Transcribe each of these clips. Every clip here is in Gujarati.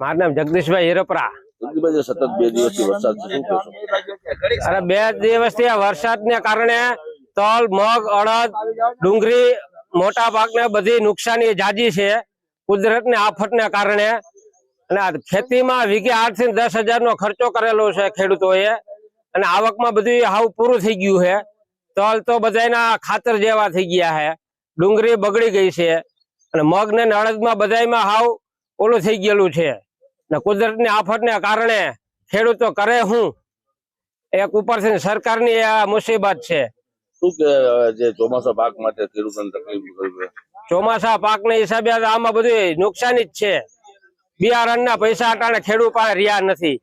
મારું નામ જગદીશભાઈ હિરોપરા. સતત બે દિવસથી વરસાદ અરે બે દિવસથી આ વરસાદને કારણે તલ મગ અડદ ડુંગળી મોટા ભાગને બધી નુકસાની જાજી છે. કુદરતની આફતને કારણે. અને ખેતીમાં વીઘે આઠથી દસ હજાર નો ખર્ચો કરેલો છે ખેડૂતોએ. અને આવકમાં બધું હાવ પૂરું થઈ ગયું છે. તલ તો બધાના ખાતર જેવા થઈ ગયા છે. ડુંગળી બગડી ગઈ છે. અને મગ ને અડદમાં બધાયમાં હાવ ઓલું થઈ ગયેલું છે. ને કુદરતની આફતને કારણે ખેડૂતો કરે હું? એક ઉપરથી સરકારની આ મુસીબત છે. જે ચોમાસા પાક માટે ખેડૂતોને તકલીફ ચોમાસા પાકના હિસાબે આમાં બધું નુકસાની જ છે. બિયારણના પૈસા અટાણે ખેડૂત પાસે રહ્યા નથી.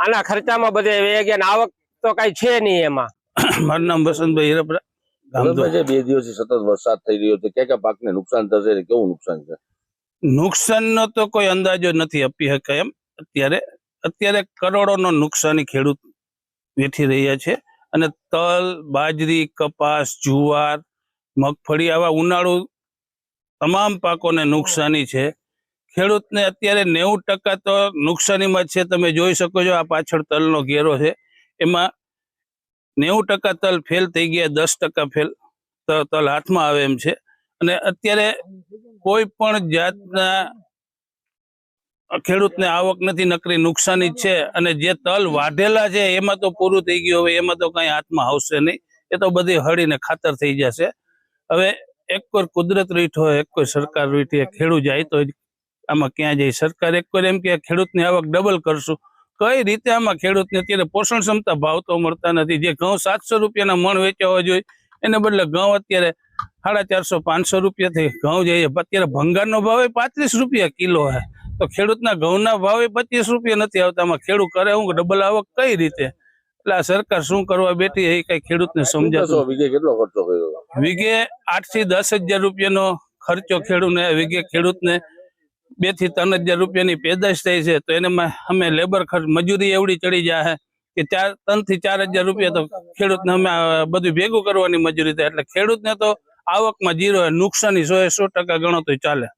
આના ખર્ચામાં બધે વહી ગયા ને આવક તો કઈ છે નહીં એમાં. મારું નામ વસંતભાઈ હિરપરા. બે દિવસથી સતત વરસાદ થઈ રહ્યો છે ક્યાં ક્યાં પાકને નુકસાન થશે કેવું નુકસાન છે? નુકસાનનો તો કોઈ અંદાજો નથી આપી શકાય એમ. અત્યારે અત્યારે કરોડોનો નુકસાની ખેડૂત વેઠી રહ્યા છે. અને તલ, બાજરી, કપાસ, જુવાર, મગફળી આવા ઉનાળુ તમામ પાકોને નુકસાની છે. ખેડૂતને અત્યારે નેવું ટકા તો નુકસાનીમાં છે. તમે જોઈ શકો છો આ પાછળ તલનો ઘેરો છે. એમાં નેવું ટકા તલ ફેલ થઈ ગયા, દસ ટકા ફેલ તલ હાથમાં આવે એમ છે. અને અત્યારે કોઈ પણ જાતના ખેડૂતને આવક નથી, નકરી નુકસાની છે અને જે તલ વાઢેલા છે, એમાં તો પૂરું થઈ ગયું, હવે એમાં તો કઈ હાથમાં આવશે નહીં. એ તો બધી હળીને ખાતર થઈ જશે. હવે એક કોઈ કુદરત રીઠ એક કોઈ સરકાર રીઠ ખેડૂત જાય તો આમાં ક્યાં જાય? સરકાર એક કોઈ એમ કે ખેડૂતની આવક ડબલ કરશું. કઈ રીતે આમાં ખેડૂતને અત્યારે પોષણ ક્ષમતા ભાવ તો મળતા નથી. જે ઘઉં સાતસો રૂપિયાના મણ વેચવા જોઈએ, એને બદલે ઘઉં અત્યારે સાડા ચારસો પાંચસો રૂપિયાથી ઘઉં જઈએ અત્યારે ભંગારનો ભાવ પાંત્રીસ રૂપિયા કિલો હે તો ખેડૂતના ઘઉંના ભાવે પચીસ રૂપિયા નથી આવતા. આમાં ખેડૂત કરે હું ડબલ આવક કઈ રીતે? એટલે આ સરકાર શું કરવા બેઠી એ કઈ ખેડૂતને સમજાતો વીઘે કેટલો ખર્ચો કર્યો વીઘે આઠથી દસ હજાર રૂપિયાનો ખર્ચો ખેડૂતને વીઘે ખેડૂતને બેથી ત્રણ હજાર રૂપિયાની પેદાશ થાય છે. તો એનામાં અમે લેબર ખર્ચ મજૂરી એવડી ચડી જાય કે ચાર ત્રણથી ચાર હજાર રૂપિયા તો ખેડૂતને અમે બધું ભેગું કરવાની મજૂરી થાય. એટલે ખેડૂતને તો આવકમાં જીરો નુકસાની સો સો ટકા ગણો તો ચાલે.